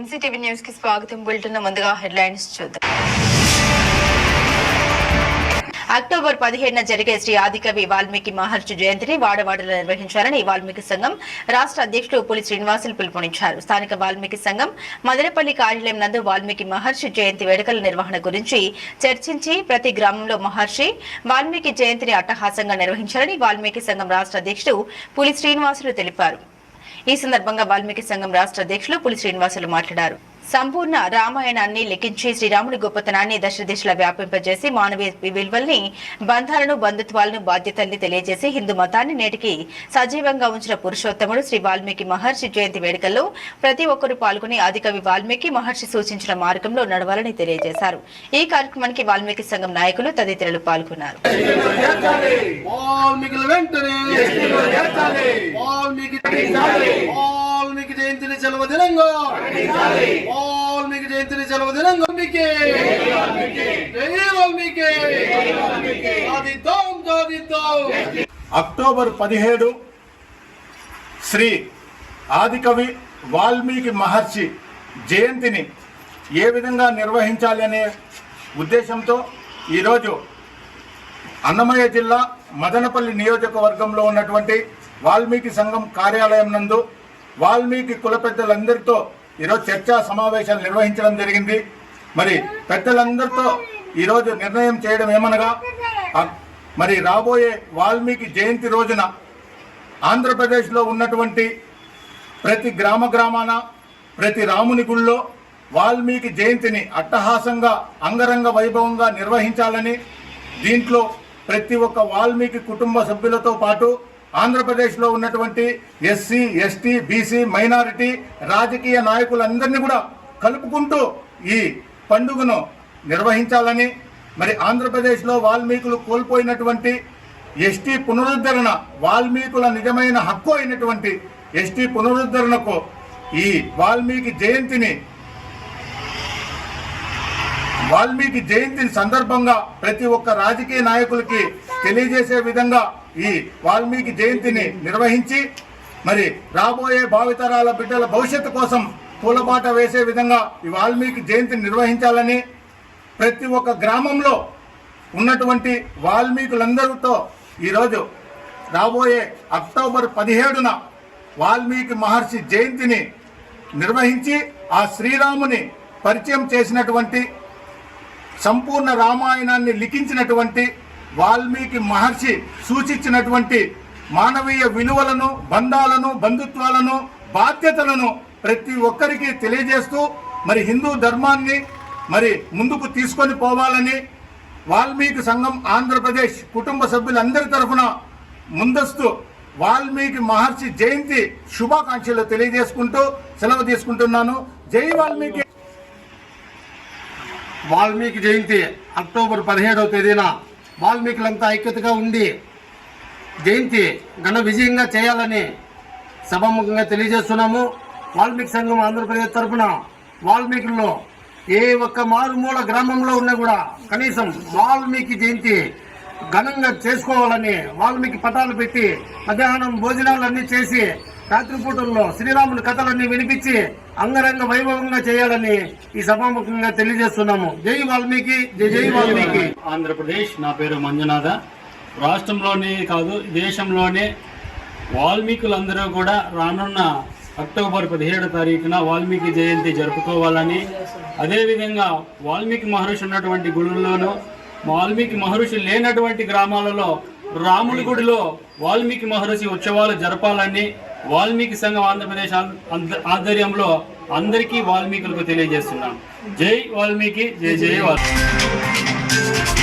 ఎన్సీటీవీ న్యూస్కి స్వాగతం. బులెటిన్ ముందుగా హెడ్లైన్స్ చూద్దాం. అక్టోబర్ పదిహేడున జరిగే శ్రీ ఆదికవి వాల్మీకి మహర్షి జయంతిని వాడవాడలో నిర్వహించాలని వాల్మీకి సంఘం రాష్ట్ర అధ్యక్షుడు పులి శ్రీనివాసులు పిలుపునిచ్చారు. స్థానిక వాల్మీకి సంఘం మదనపల్లి కార్యాలయం నందు వాల్మీకి మహర్షి జయంతి వేడుకల నిర్వహణ గురించి చర్చించి ప్రతి గ్రామంలో మహర్షి వాల్మీకి జయంతిని అట్టహాసంగా నిర్వహించాలని వాల్మీకి సంఘం రాష్ట్ర అధ్యక్షుడు పులి శ్రీనివాసులు తెలిపారు. ఈ సందర్భంగా వాల్మీకి సంఘం రాష్ట్ర అధ్యక్షులు పులి శ్రీనివాసులు మాట్లాడారు. సంపూర్ణ రామాయణాన్ని లిఖించి శ్రీరాముడి గొప్పతనాన్ని దశ దిశలా వ్యాపింపజేసి మానవీయ విలువల్ని బంధాలను బంధుత్వాలను బాధ్యతల్ని తెలియజేసి హిందూ మతాన్ని నేటికి సజీవంగా ఉంచిన పురుషోత్తముడు శ్రీ వాల్మీకి మహర్షి జయంతి వేడుకల్లో ప్రతి ఒక్కరూ పాల్గొని ఆదికవి వాల్మీకి మహర్షి సూచించిన మార్గంలో నడవాలని తెలియజేశారు. ఈ కార్యక్రమానికి వాల్మీకి సంఘం నాయకులు తదితరులు పాల్గొన్నారు. వాల్మీకి వెంటనే వాల్మీకి జయంతిని సెలవు దినంగా వాల్మీకి జయంతిని సెలవు దినంగా వాల్మీకి. జై వాల్మీకి. సాధిద్దాం సాధిద్దాం అక్టోబర్ పదిహేడు శ్రీ ఆదికవి వాల్మీకి మహర్షి జయంతిని ఏ విధంగా నిర్వహించాలి అనే ఉద్దేశంతో ఈరోజు అన్నమయ్య జిల్లా మదనపల్లి నియోజకవర్గంలో ఉన్నటువంటి వాల్మీకి సంఘం కార్యాలయం నందు వాల్మీకి కుల పెద్దలందరితో ఈరోజు చర్చా సమావేశాలు నిర్వహించడం జరిగింది. మరి పెద్దలందరితో ఈరోజు నిర్ణయం చేయడం ఏమనగా మరి రాబోయే వాల్మీకి జయంతి రోజున ఆంధ్రప్రదేశ్లో ఉన్నటువంటి ప్రతి గ్రామ గ్రామాన ప్రతి రాముని గుళ్ళో వాల్మీకి జయంతిని అట్టహాసంగా అంగరంగ వైభవంగా నిర్వహించాలని దీంట్లో ప్రతి ఒక్క వాల్మీకి కుటుంబ సభ్యులతో పాటు ఆంధ్రప్రదేశ్లో ఉన్నటువంటి ఎస్సీ ఎస్టీ బీసీ మైనారిటీ రాజకీయ నాయకులందరినీ కూడా కలుపుకుంటూ ఈ పండుగను నిర్వహించాలని మరి ఆంధ్రప్రదేశ్లో వాల్మీకులు కోల్పోయినటువంటి ఎస్టీ పునరుద్ధరణ వాల్మీకుల నిజమైన హక్కు అయినటువంటి ఎస్టీ పునరుద్ధరణకు ఈ వాల్మీకి జయంతిని వాల్మీకి జయంతిని సందర్భంగా ప్రతి ఒక్క రాజకీయ నాయకులకి తెలియజేసే విధంగా ఈ వాల్మీకి జయంతిని నిర్వహించి మరి రాబోయే భావితరాల బిడ్డల భవిష్యత్తు కోసం పూలబాట వేసే విధంగా ఈ వాల్మీకి జయంతిని నిర్వహించాలని ప్రతి ఒక్క గ్రామంలో ఉన్నటువంటి వాల్మీకులందరితో ఈరోజు రాబోయే అక్టోబర్ పదిహేడున వాల్మీకి మహర్షి జయంతిని నిర్వహించి ఆ శ్రీరాముని పరిచయం చేసినటువంటి సంపూర్ణ రామాయణాన్ని లిఖించినటువంటి వాల్మీకి మహర్షి సూచించినటువంటి మానవీయ విలువలను బంధాలను బంధుత్వాలను బాధ్యతలను ప్రతి ఒక్కరికి తెలియజేస్తూ మరి హిందూ ధర్మాన్ని మరి ముందుకు తీసుకొని పోవాలని వాల్మీకి సంఘం ఆంధ్రప్రదేశ్ కుటుంబ సభ్యులందరి తరఫున ముందస్తు వాల్మీకి మహర్షి జయంతి శుభాకాంక్షలు తెలియజేసుకుంటూ సెలవు తీసుకుంటున్నాను. జై వాల్మీకి! వాల్మీకి జయంతి అక్టోబర్ పదిహేడవ తేదీన వాల్మీకులంతా ఐక్యతగా ఉండి జయంతి ఘన విజయంగా చేయాలని సభాముఖంగా తెలియజేస్తున్నాము. వాల్మీకి సంఘం ఆంధ్రప్రదేశ్ తరఫున వాల్మీకుల్లో ఏ ఒక్క మారుమూల గ్రామంలో ఉన్నా కూడా కనీసం వాల్మీకి జయంతి ఘనంగా చేసుకోవాలని వాల్మీకి పటాలు పెట్టి మధ్యాహ్నం భోజనాలన్నీ చేసి రాత్రిపూటల్లో శ్రీరాముని కథలన్నీ వినిపించి అంగరంగ వైభవంగా చేయాలని ఈ సభాముఖంగా తెలియజేస్తున్నాము. జై వాల్మీకి జై జై వాల్మీకి. ఆంధ్రప్రదేశ్ నా పేరు మంజునాథ. రాష్ట్రంలోనే కాదు దేశంలోనే వాల్మీకులందరూ కూడా రానున్న అక్టోబర్ పదిహేడు తారీఖున వాల్మీకి జయంతి జరుపుకోవాలని అదేవిధంగా వాల్మీకి మహర్షి ఉన్నటువంటి గుడుల్లోనూ వాల్మీకి మహర్షి లేనటువంటి గ్రామాలలో రాముడి గుడిలో వాల్మీకి మహర్షి ఉత్సవాలు జరపాలని వాల్మీకి సంఘం ఆంధ్రప్రదేశ్ ఆధ్వర్యంలో అందరికీ వాల్మీకులకు తెలియజేస్తున్నాం. జై వాల్మీకి జై జై వాల్మీకి.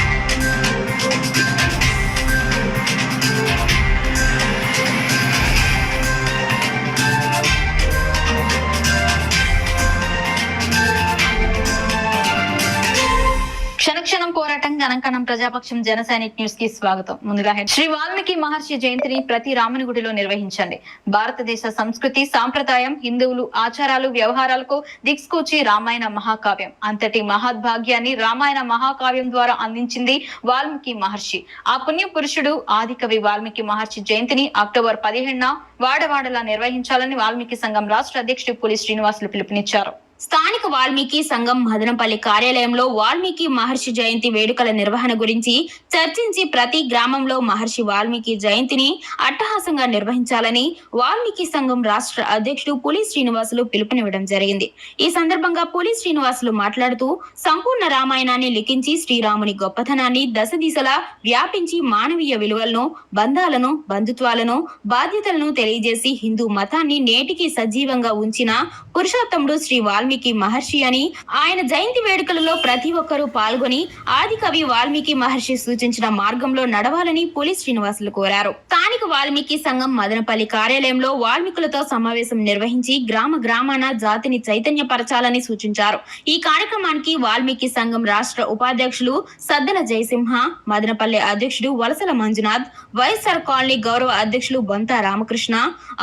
క్షణక్షణం పోరాటం గణంకణం ప్రజాపక్షం జనసైనిక్ న్యూస్కి స్వాగతం. ముందుగా శ్రీ వాల్మీకి మహర్షి జయంతిని ప్రతి రాముని గుడిలో నిర్వహించండి. భారతదేశ సంస్కృతి సాంప్రదాయం హిందువులు ఆచారాలు వ్యవహారాలకు దిక్స్కూచి రామాయణ మహాకావ్యం. అంతటి మహద్భాగ్యాన్ని రామాయణ మహాకావ్యం ద్వారా అందించింది వాల్మీకి మహర్షి. ఆ పుణ్య పురుషుడు ఆదికవి వాల్మీకి మహర్షి జయంతిని అక్టోబర్ పదిహేడున వాడవాడలా నిర్వహించాలని వాల్మీకి సంఘం రాష్ట్ర అధ్యక్షుడు పులి శ్రీనివాసులు పిలుపునిచ్చారు. స్థానిక వాల్మీకి సంఘం మదనపల్లి కార్యాలయంలో వాల్మీకి మహర్షి జయంతి వేడుకల నిర్వహణ గురించి చర్చించి ప్రతి గ్రామంలో మహర్షి వాల్మీకి జయంతిని అట్టహాసంగా నిర్వహించాలని వాల్మీకి సంఘం రాష్ట్ర అధ్యక్షుడు పులి శ్రీనివాసులు పిలుపునివ్వడం జరిగింది. ఈ సందర్భంగా పులి శ్రీనివాసులు మాట్లాడుతూ సంపూర్ణ రామాయణాన్ని లిఖించి శ్రీరాముని గొప్పతనాన్ని దశ దిశలా వ్యాపించి మానవీయ విలువలను బంధాలను బంధుత్వాలను బాధ్యతలను తెలియజేసి హిందూ మతాన్ని నేటికి సజీవంగా ఉంచిన పురుషోత్తముడు శ్రీ వాల్మీకి వాల్మీకి మహర్షి అని ఆయన జయంతి వేడుకలలో ప్రతి ఒక్కరూ పాల్గొని ఆదికవి వాల్మీకి మహర్షి సూచించిన మార్గంలో నడవాలని పులి శ్రీనివాసులు కోరారు. స్థానిక వాల్మీకి సంఘం మదనపల్లి కార్యాలయంలో వాల్మీకులతో సమావేశం నిర్వహించి గ్రామ గ్రామాన జాతిని చైతన్యపరచాలని సూచించారు. ఈ కార్యక్రమానికి వాల్మీకి సంఘం రాష్ట్ర ఉపాధ్యక్షులు సద్దన జయసింహ మదనపల్లి అధ్యక్షుడు వలసల మంజునాథ్ వైఎస్ఆర్ కాలనీ గౌరవ అధ్యక్షులు బొంత రామకృష్ణ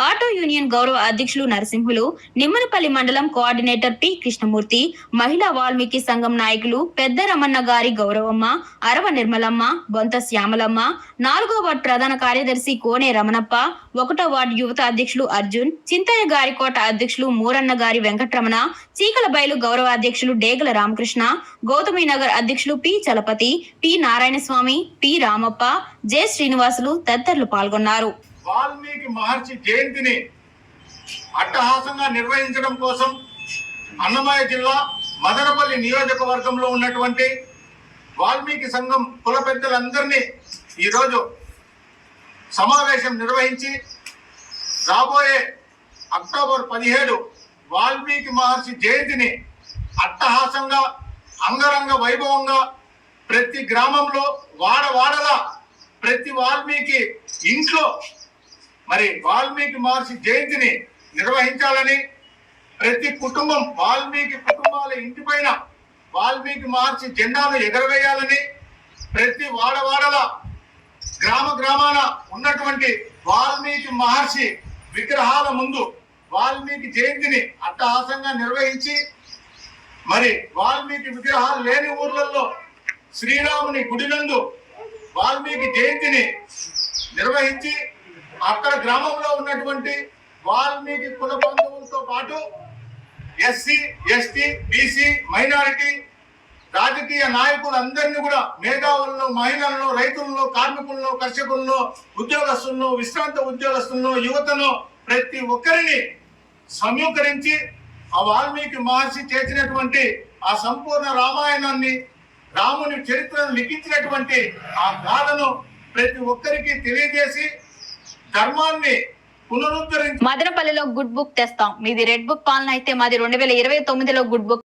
ఆటో యూనియన్ గౌరవ అధ్యక్షులు నరసింహులు నిమ్మనపల్లి మండలం కోఆర్డినేటర్ టి కృష్ణమూర్తి మహిళా వాల్మీకి సంఘం నాయకులు పెద్ద రమణ గారి గౌరవమ్మ అరవ నిర్మలమ్మ బొంత శ్యామలమ్మ నాలుగో వార్డు ప్రధాన కార్యదర్శి కోనే రమణప్ప ఒకటో వార్డు యువత అధ్యక్షులు అర్జున్ చింతయ్య గారి కోట అధ్యక్షులు మూరన్న గారి వెంకటరమణ చీకల బయలు గౌరవ అధ్యక్షులు డేగల రామకృష్ణ గౌతమి నగర్ అధ్యక్షులు P Chalapathi P Narayanaswamy P Ramappa J Srinivasulu తదితరులు పాల్గొన్నారు. వాల్మీకి మహర్షి జయంతిని అట్టహాసంగా నిర్వహించడం కోసం అన్నమయ్య జిల్లా మదనపల్లి నియోజకవర్గంలో ఉన్నటువంటి వాల్మీకి సంఘం కుల పెద్దలందరినీ ఈరోజు సమావేశం నిర్వహించి రాబోయే అక్టోబర్ పదిహేడు వాల్మీకి మహర్షి జయంతిని అట్టహాసంగా అంగరంగ వైభవంగా ప్రతి గ్రామంలో వాడవాడల ప్రతి వాల్మీకి ఇంట్లో మరి వాల్మీకి మహర్షి జయంతిని నిర్వహించాలని ప్రతి కుటుంబం వాల్మీకి కుటుంబాల ఇంటిపైన వాల్మీకి మహర్షి జెండాను ఎగరవేయాలని ప్రతి వాడవాడల గ్రామ గ్రామాన ఉన్నటువంటి వాల్మీకి మహర్షి విగ్రహాల ముందు వాల్మీకి జయంతిని అట్టహాసంగా నిర్వహించి మరి వాల్మీకి విగ్రహాలు లేని ఊర్లలో శ్రీరాముని గుడినందు వాల్మీకి జయంతిని నిర్వహించి అక్కడ గ్రామంలో ఉన్నటువంటి వాల్మీకి కుల బంధువులతో పాటు ఎస్సీ ఎస్టీ బీసీ మైనారిటీ రాజకీయ నాయకులందరినీ కూడా మేధావులను మహిళలను రైతులను కార్మికులను కర్షకులను ఉద్యోగస్తులను విశ్రాంత ఉద్యోగస్తులను యువతను ప్రతి ఒక్కరిని సమీకరించి ఆ వాల్మీకి మహర్షి చేసినటువంటి ఆ సంపూర్ణ రామాయణాన్ని రాముని చరిత్రను లిఖించినటువంటి ఆ గాథను ప్రతి ఒక్కరికి తెలియజేసి ధర్మాన్ని మదనపల్లిలో గుడ్ బుక్ తెస్తాం. మీది రెడ్ బుక్ పాలన అయితే మాది రెండు వేల ఇరవై తొమ్మిదిలో గుడ్ బుక్.